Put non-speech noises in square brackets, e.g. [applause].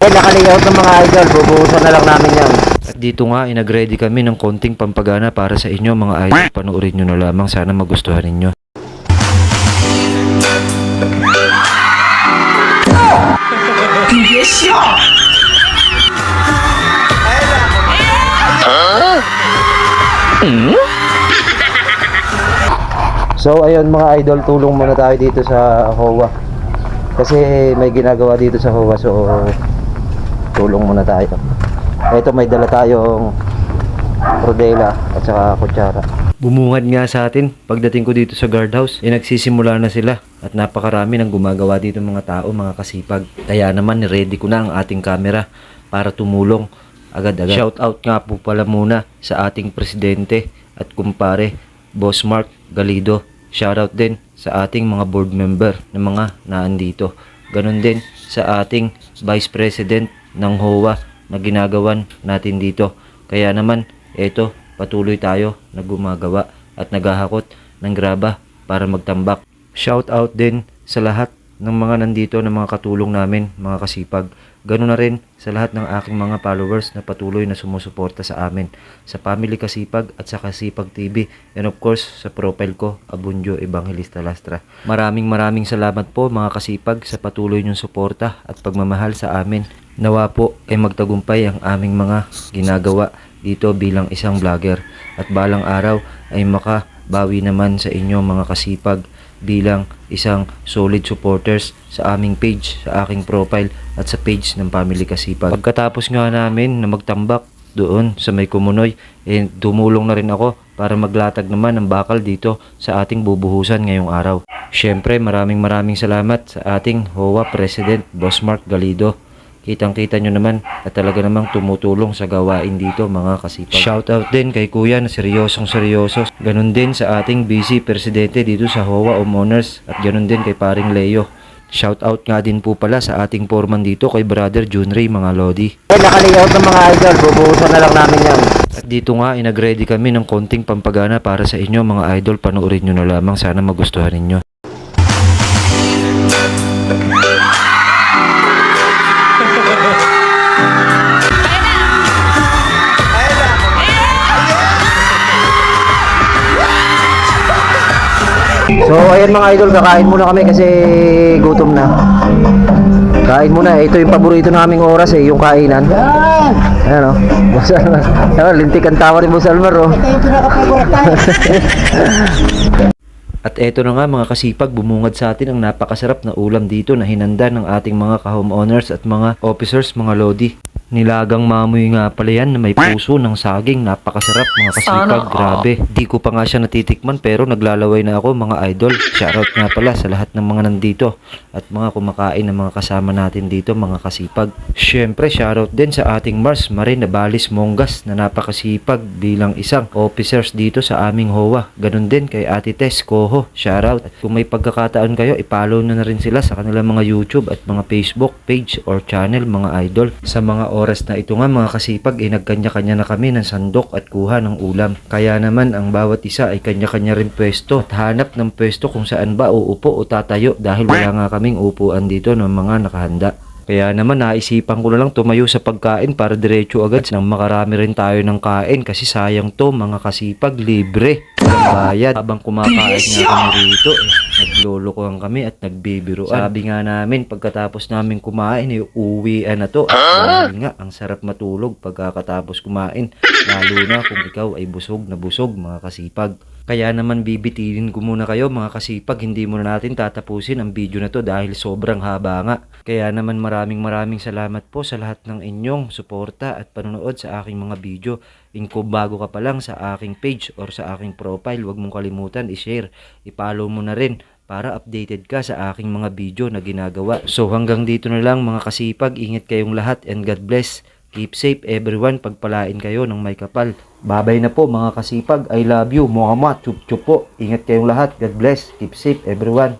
Eh, nakalayout ng mga idol. Bubuhusan na lang namin yan. At dito nga, inag-ready kami ng konting pampagana para sa inyo mga idol. Panoorin nyo na lamang. Sana magustuhan ninyo. So, ayun mga idol, tulong muna tayo dito sa HOA. Kasi may ginagawa dito sa HOA, so tulong muna tayo. Ito may dala tayong rodela at saka kutsara. Bumungad nga sa atin pagdating ko dito sa guardhouse. Eh nagsisimula na sila at napakarami ng gumagawa dito mga tao, mga kasipag. Kaya naman ready ko na ang ating camera para tumulong agad-agad. Shout out nga po pala muna sa ating presidente at kumpare, Boss Mark Galido. Shout out din sa ating mga board member na mga naandito. Ganon din sa ating Vice President ng HOA na ginagawan natin dito. Kaya naman, eto, patuloy tayo na gumagawa at naghahakot ng graba para magtambak. Shout out din sa lahat ng mga nandito na mga katulong namin, mga kasipag. Ganoon na rin sa lahat ng aking mga followers na patuloy na sumusuporta sa amin. Sa Family Kasipag at sa Kasipag TV. And of course, sa profile ko, Abunjo Evangelista Lastra. Maraming maraming salamat po mga kasipag sa patuloy niyong suporta at pagmamahal sa amin. Nawa po ay magtagumpay ang aming mga ginagawa dito bilang isang vlogger. At balang araw ay makabawi naman sa inyo mga kasipag bilang isang solid supporters sa aming page, sa aking profile at sa page ng Family Kasipag. Pagkatapos nga namin na magtambak doon sa may kumunoy, eh, dumulong na rin ako para maglatag naman ng bakal dito sa ating bubuhusan ngayong araw. Siyempre maraming maraming salamat sa ating HOA President Boss Mark Galido. Kitang kita nyo naman at talaga namang tumutulong sa gawain dito mga kasipag. Shoutout din kay kuya na seryosong seryoso. Ganon din sa ating busy presidente dito sa HOA Homeowners at ganon din kay paring Leo. Shoutout nga din po pala sa ating foreman dito kay brother Junray mga Lodi. Eh, nakalayout ng mga idol. Bubuhusan na lang namin yan. At dito nga inag-ready kami ng konting pampagana para sa inyo mga idol. Panoorin nyo na lamang sana magustuhan ninyo. So, ayun mga idol, kakain muna kami kasi gutom na. Kain muna. Ito yung paborito naming oras eh, yung kainan. Ayan o. Boss Almar. Ayan, lintik ang tawa ni Boss Almar oh. [laughs] At eto na nga mga kasipag, bumungad sa atin ang napakasarap na ulam dito na hinanda ng ating mga ka-homeowners at mga officers, mga lodi. Nilagang mamoy nga pala yan na may puso ng saging. Napakasarap mga kasipag, grabe. Di ko pa nga siya natitikman pero naglalaway na ako mga idol. Shoutout nga pala sa lahat ng mga nandito at mga kumakain ng mga kasama natin dito mga kasipag. Siyempre, shoutout din sa ating Mars Marin Nabalis Mongas na napakasipag bilang isang officers dito sa aming HOA. Ganon din kay Ate Tess Coho. Shoutout. At kung may pagkakataon kayo, ipollow na na rin sila sa kanilang mga YouTube at mga Facebook page or channel mga idol. Sa mga oras na ito nga mga kasipag, eh, nagkanya-kanya na kami ng sandok at kuha ng ulam. Kaya naman ang bawat isa ay kanya-kanya rin pwesto at hanap ng pwesto kung saan ba uupo o tatayo dahil wala nga kaming upuan dito ng mga nakahanda. Kaya naman naisipan ko na lang tumayo sa pagkain para diretso agad nang makarami rin tayo ng kain kasi sayang to mga kasipag libre. Bayad. Habang kumakain nga kami rito eh, naglulukuhan kami at nagbibiruan. Sabi nga namin pagkatapos namin kumain eh, uwian na to. Dahil nga ang sarap matulog pagkatapos kumain. Lalo na kung ikaw ay busog na busog mga kasipag. Kaya naman bibitinin ko muna kayo mga kasipag, hindi muna natin tatapusin ang video na to dahil sobrang haba nga. Kaya naman maraming maraming salamat po sa lahat ng inyong suporta at panonood sa aking mga video. In kung bago ka pa lang sa aking page or sa aking profile, huwag mong kalimutan i-share. I-follow mo na rin para updated ka sa aking mga video na ginagawa. So hanggang dito na lang mga kasipag, ingat kayong lahat and God bless. Keep safe everyone, pagpalain kayo ng may kapal. Babay na po mga kasipag, I love you, Muhammad, chup chup po. Ingat kayong lahat, God bless, keep safe everyone.